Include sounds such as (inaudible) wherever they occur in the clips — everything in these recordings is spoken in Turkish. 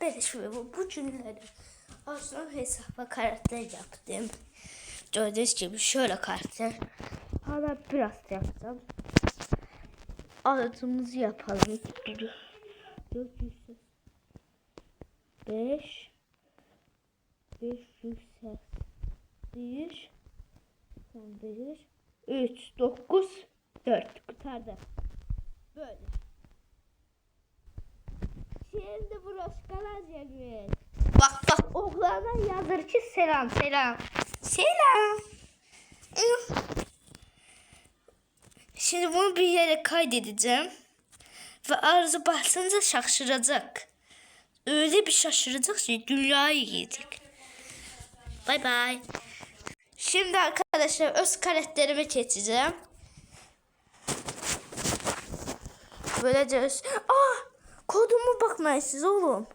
Ben şimdi bu, bu cümleleri aslında hesaba karakter yaptım. Gördüğünüz gibi şöyle karakter. Hala biraz yapacağım. Adımızı yapalım. 5 500 1 1 3 9 4 kurtardı. Böyle. Şimdi broşkalar gelmiş. Bak bak oğlana yazır ki selam selam. Selam. Şimdi bunu bir yere kaydedeceğim. Ve arıza basınca şaşıracak. Öyle bir şaşıracak ki dünyayı yiyecek. Bay bay. Şimdi arkadaşlar öz karakterimi geçeceğim. Böylece öz... Aa! Koduma bakmayın siz oğlum.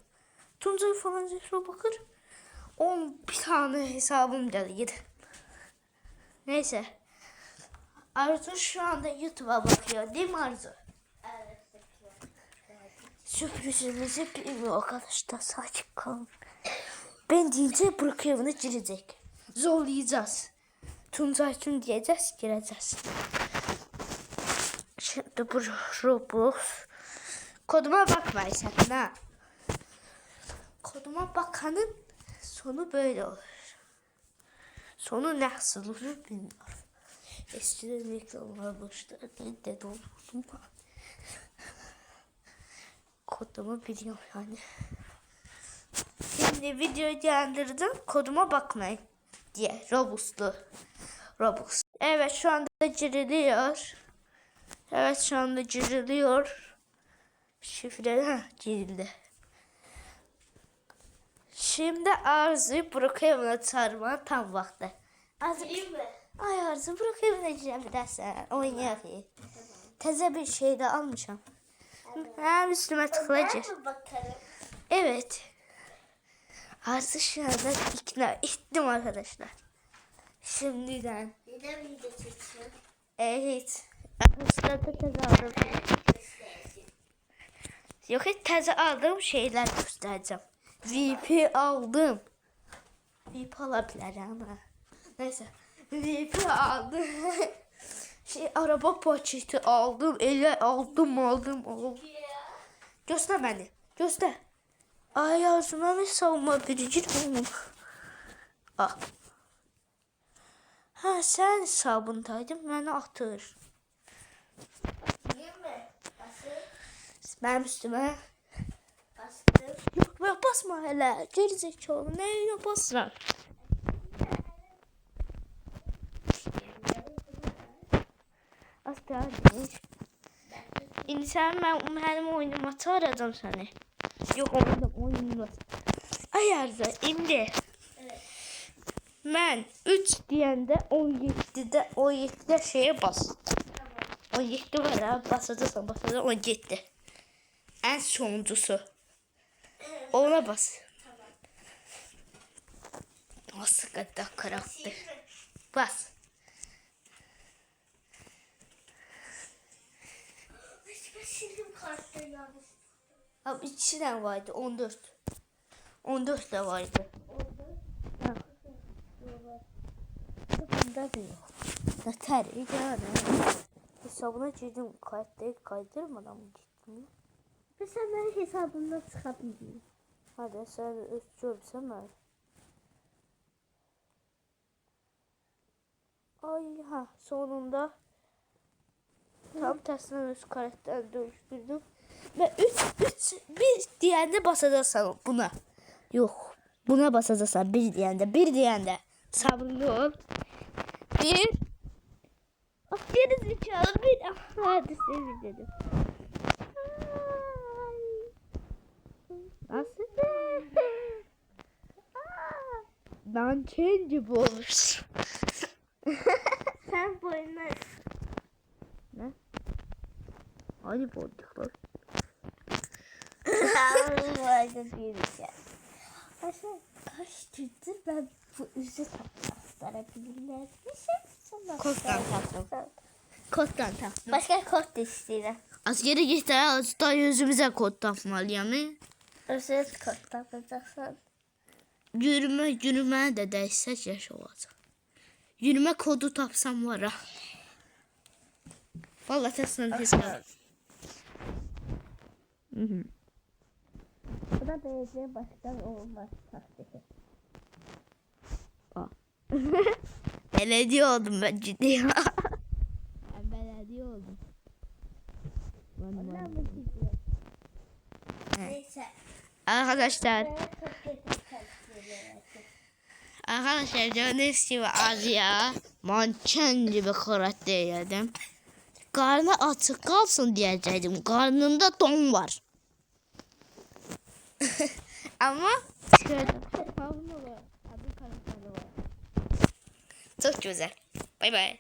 Tuncay falan zifre bakır. On bir tane hesabım geldi. Neyse. Arzu şu anda YouTube'a bakıyor değil mi Arzu? Sürprizimizi bilmiyor arkadaşlar. Sakin kalın. Ben deyince bırakıyor bunu girecek. Zorlayacağız. Tuncay tüm diyeceğiz gireceğiz. Şimdi bu Roblox. Koduma bakmayın sakın ha. Koduma bakanın sonu böyle olur. Sonu nasıl olur bilmiyorum. Eskiden reklamlar başladı. Ben de doldurdum. Kodumu biliyorum yani. Şimdi videoyu değerlendirdim. Koduma bakmayın diye. Robustlu. Robust. Evet şu anda ciriliyor. Evet şu anda ciriliyor. Şifre cirildi. Şimdi Arzu'yu Brookhaven'a çağırmanın tam vakti. Arzu, Ay Arzu gireceğim bir dersen. Oynayalım. Teze bir şey de almışım. Hem üstüme tıklayacağız. bakarım. Evet. Arzu şu anda ikna ettim arkadaşlar. Şimdiden. Neden video çekiyorsun? Evet. Arkadaşlar da teze aldığım Yok hiç teze aldığım şeyler göstereceğim. VP aldım. VP alabilir ama. Neyse. VP aldım. (laughs) şey araba paketi aldım. Ele aldım aldım aldım. Göster beni. Göster. Ay ağzıma bir savunma biricik oğlum. Ah. Ha sen sabundaydın beni atır. Benim üstüme. Bastım. Yok ben basma hele. Gerizekalı ne yapasın? Asla değil. İndi sen ben benim oyunuma çağıracağım seni. Yok oynadım oyunum. Ay Arzu indi. Evet. Ben 3 diyende 17'de 17'de şeye bas. Tamam. 17 var ha basacaksan basacaksan 17. En sonuncusu. Ona bas. Nasıl kadar karakter. Bas. Kartları. Abi içinden vardı 14. 14 de vardı. Ha. Bunda da yok. Yeter iyi. Hesabına girdim kayıtları kaydırmadan mı gittim? Ve sen benim hesabımdan çıkabilirsin. Hadi sen özgürsen ver. Ay ha sonunda tam tersine öz karakter dönüştürdüm. Ve 3 3 bir diyende basacaksın buna. Yok. Buna basacaksın bir diyende bir diyende. Sabırlı ol. Bir. Ah geri zekalı bir. Ah, hadi seni dedim. Kendi boş. (laughs) Sen boyuna Ne? Aynı boncuklar. (laughs) Boyuna diyeceğim. Aşağı kaç türdür ben bu üzü sarabilirler. Bir şey sonra. Kottan taktım. Kottan taktım. Başka kort da istedim. Az geri git ya. Az da yüzümüze kot takmalı yani. Özet kodlanacaksan. Yürüme, yürüme də dəysək yaş olacaq. Yürüme kodu tapsam var ha. Vallahi təsəlli hesab. Bu da belediye başkan olmaz taktiği. (laughs) Belediye oldum ben ciddi. (laughs) ben belediye oldum. Onlar mı gidiyor? Neyse. Arkadaşlar, Ben çok kötü taktiğiyle arkadaşlar gördüğünüz gibi Aziya manken gibi karakter yedim. Karnı açık kalsın diyecektim. Karnında don var. (laughs) Ama şöyle Çok güzel. Bay bay.